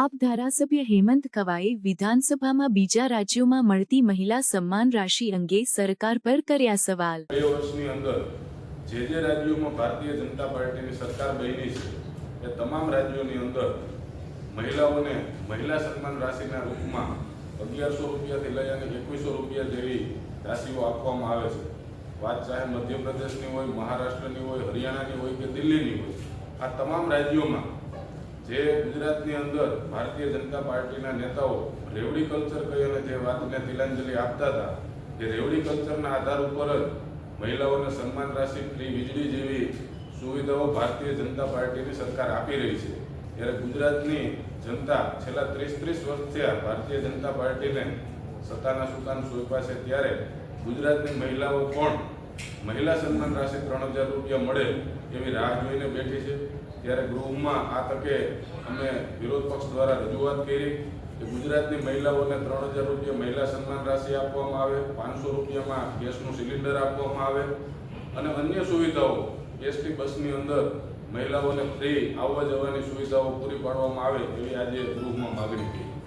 આપ ધારાસભ્ય હેમંત કવાએ વિધાનસભામાં બીજા રાજ્યોમાં મળતી મહિલા સન્માન રાશિ અંગે સરકાર પર કર્યા સવાલ. બે વર્ષની અંદર જે જે રાજ્યોમાં ભારતીય જનતા પાર્ટીની સરકાર બની છે, એ તમામ રાજ્યોની અંદર મહિલાઓને મહિલા સન્માન રાશિના રૂપમાં અગિયારસો રૂપિયાથી લઈ અને એકવીસો રૂપિયા જેવી રાશિઓ આપવામાં આવે છે. વાત ચાહે મધ્યપ્રદેશની હોય, મહારાષ્ટ્રની હોય, હરિયાણાની હોય કે દિલ્હીની હોય, આ તમામ રાજ્યોમાં જે ગુજરાતની અંદર ભારતીય જનતા પાર્ટીના નેતાઓ રેવડી કલ્ચર કહી અને જે વાતને તિલાંજલિ આપતા હતા એ રેવડી કલ્ચરના આધાર ઉપર જ મહિલાઓને સન્માન રાશિ ફ્રી વીજળી જેવી સુવિધાઓ ભારતીય જનતા પાર્ટીની સરકાર આપી રહી છે. ત્યારે ગુજરાતની જનતા છેલ્લા ત્રીસ ત્રીસ વર્ષથી આ ભારતીય જનતા પાર્ટીને સત્તાના સુકાન સોંપ્યા છે. ત્યારે ગુજરાતની મહિલાઓ પણ મહિલા સન્માન રાશિ ત્રણ હજાર રૂપિયા મળે એવી રાહ જોઈને બેઠી છે. ત્યારે ગૃહમાં આ તકે અમે વિરોધ પક્ષ દ્વારા રજૂઆત કરી કે ગુજરાતની મહિલાઓને ત્રણ હજાર રૂપિયા મહિલા સન્માન રાશિ આપવામાં આવે, પાંચસો રૂપિયામાં ગેસનું સિલિન્ડર આપવામાં આવે અને અન્ય સુવિધાઓ, એસટી બસની અંદર મહિલાઓને ફ્રી આવવા જવાની સુવિધાઓ પૂરી પાડવામાં આવે એવી આજે ગૃહમાં માગણી કરી.